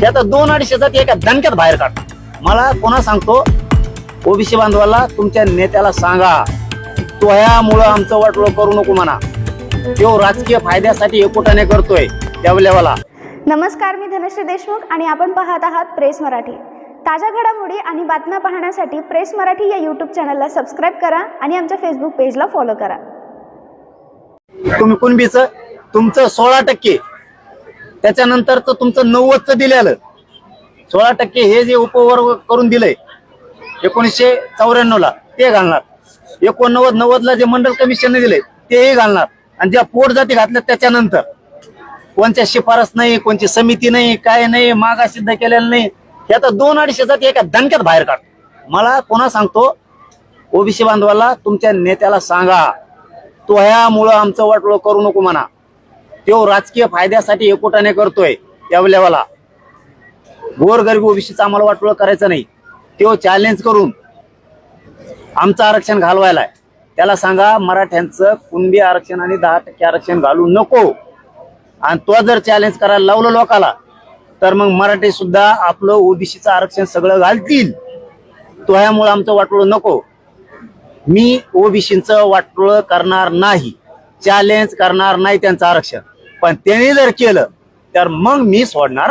ते आता दोन अडीचशे जाती एका दणक्यात बाहेर काढ मला कोणा सांगतो ओबीसी बांधवाला तुमच्या नेत्याला सांगा तो ह्यामुळं आमचं वाटोळं करू नको म्हणा. तो राजकीय फायद्यासाठी एकोटाने करतोय त्यावेळेला नमस्कार मी धनश्री देशमुख आणि आपण पाहत आहात प्रेस मराठी. ताज्या घडामोडी आणि बातम्या पाहण्यासाठी प्रेस मराठी या यूट्यूब चॅनलला सबस्क्राईब करा आणि आमच्या फेसबुक पेजला फॉलो करा. तुम्ही कुणबीच? तुमचं सोळा टक्के. त्याच्यानंतरच तुमचं नव्वदचं दिलेलं. सोळा टक्के हे जे उपवर्ग करून दिलंय एकोणीसशे चौऱ्याण्णव ला ते घालणार. एकोणनव्वद नव्वद ला जे मंडल कमिशनने दिले तेही घालणार. आणि ज्या पोट जाती घातल्या त्याच्यानंतर कोणत्या शिफारस नाही कोणची समिती नाही काय नाही मागा सिद्ध केलेलं नाही हे आता दोन अडीचशे जाती एका दणक्यात बाहेर काढ. मला कोणा सांगतो ओबीसी बांधवाला तुमच्या नेत्याला सांगा. तो ह्यामुळं आमचं वाटोळं करू नको म्हणा. तो राजकीय फायद्यासाठी एकोटाने करतोय त्यावेळेला गोरगरीब ओबीसीचा आम्हाला वाटोळ करायचं नाही. तो चॅलेंज करून आमचं आरक्षण घालवायला त्याला सांगा मराठ्यांचं कुणबी आरक्षण आणि दहा टक्के आरक्षण घालू नको. आणि तो जर चॅलेंज करायला लावलं लोकाला तर मग मराठी सुद्धा आपलं ओबीसीचं आरक्षण सगळं घालतील. तो ह्यामुळे आमचं वाटोळं नको. मी ओबीसीचं वाटोळं करणार नाही. चॅलेंज करणार नाही त्यांचं आरक्षण. पण त्यांनी जर केलं तर मग मी सोडणार